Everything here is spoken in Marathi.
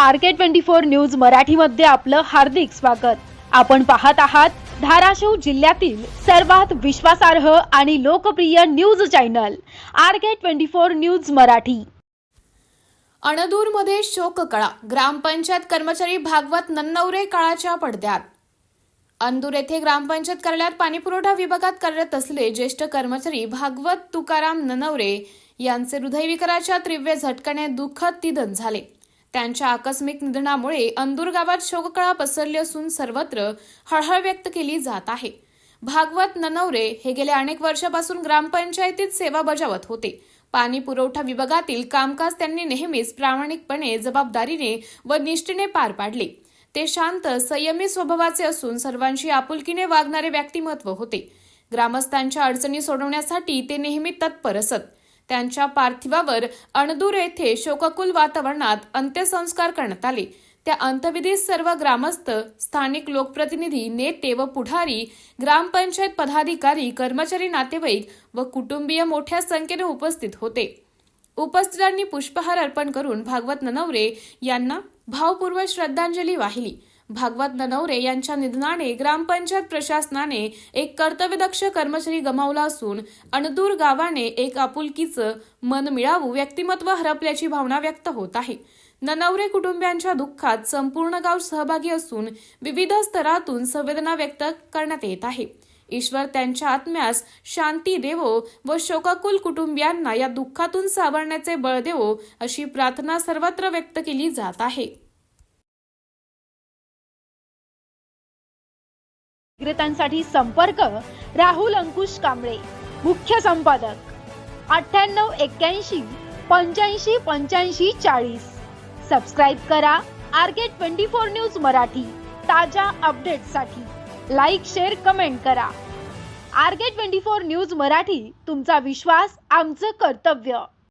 R K twenty four news मराठीमध्ये आपलं हार्दिक स्वागत. आपण पाहत आहात धाराशिव जिल्ह्यातील सर्वात विश्वासार्ह आणि लोकप्रिय news channel R K twenty four news Marathi. अणदूरमध्ये शोककळा ग्रामपंचायत कर्मचारी भागवत नन्नवरे काळाच्या पडद्यात. अंदूर येथे ग्रामपंचायत कार्यालयात पाणीपुरवठा विभागात कार्यरत असले ज्येष्ठ कर्मचारी भागवत तुकाराम ननवरे यांचे हृदयविकाराच्या तीव्र झटक्याने दुःखद निधन झाले. त्यांच्या आकस्मिक निधनामुळे अंदूर गावात शोककळा पसरली असून सर्वत्र हळहळ व्यक्त केली जात आहे. भागवत ननवरे हे गेल्या अनेक वर्षापासून ग्रामपंचायतीत सेवा बजावत होते. पाणी पुरवठा विभागातील कामकाज त्यांनी नेहमीच प्रामाणिकपणे जबाबदारीने व निष्ठेने पार पाडले. ते शांत संयमी स्वभावाचे असून सर्वांशी आपुलकीने वागणारे व्यक्तिमत्व होते. ग्रामस्थांच्या अडचणी सोडवण्यासाठी ते नेहमी तत्पर असत. त्यांच्या पार्थिवावर अणदूर येथे शोककुल वातावरणात अंत्यसंस्कार करण्यात आले. त्या अंत्यविधीत सर्व ग्रामस्थ स्थानिक लोकप्रतिनिधी नेते व पुढारी ग्रामपंचायत पदाधिकारी कर्मचारी नातेवाईक व कुटुंबीय मोठ्या संख्येने उपस्थित होते. उपस्थितांनी पुष्पहार अर्पण करून भागवत ननवरे यांना भावपूर्वक श्रद्धांजली वाहिली. भागवत ननवरे यांच्या निधनाने ग्रामपंचायत प्रशासनाने एक कर्तव्यदक्ष कर्मचारी गमावला असून अणदूर गावाने एक आपुलकीचं मन मिळावू व्यक्तिमत्व हरपल्याची भावना व्यक्त होत आहे. ननवरे कुटुंबियांच्या दुःखात संपूर्ण गाव सहभागी असून विविध स्तरातून संवेदना व्यक्त करण्यात येत आहे. ईश्वर त्यांच्या आत्म्यास शांती देवो व शोकाकुल कुटुंबियांना या दुःखातून सावरण्याचे बळ देवो अशी प्रार्थना सर्वत्र व्यक्त केली जात आहे. विक्रेत्यांसाठी संपर्क राहुल अंकुश कांबळे मुख्य संपादक अठ्ठ्याण्णव एक्क्याऐंशी पंच्याऐंशी पंच्याऐंशी चाळीस. सबस्क्राईब करा. R K twenty four news Marathi. ताज्या अपडेटसाठी लाईक शेअर कमेंट करा. R K twenty four news Marathi तुमचा विश्वास आमचं कर्तव्य.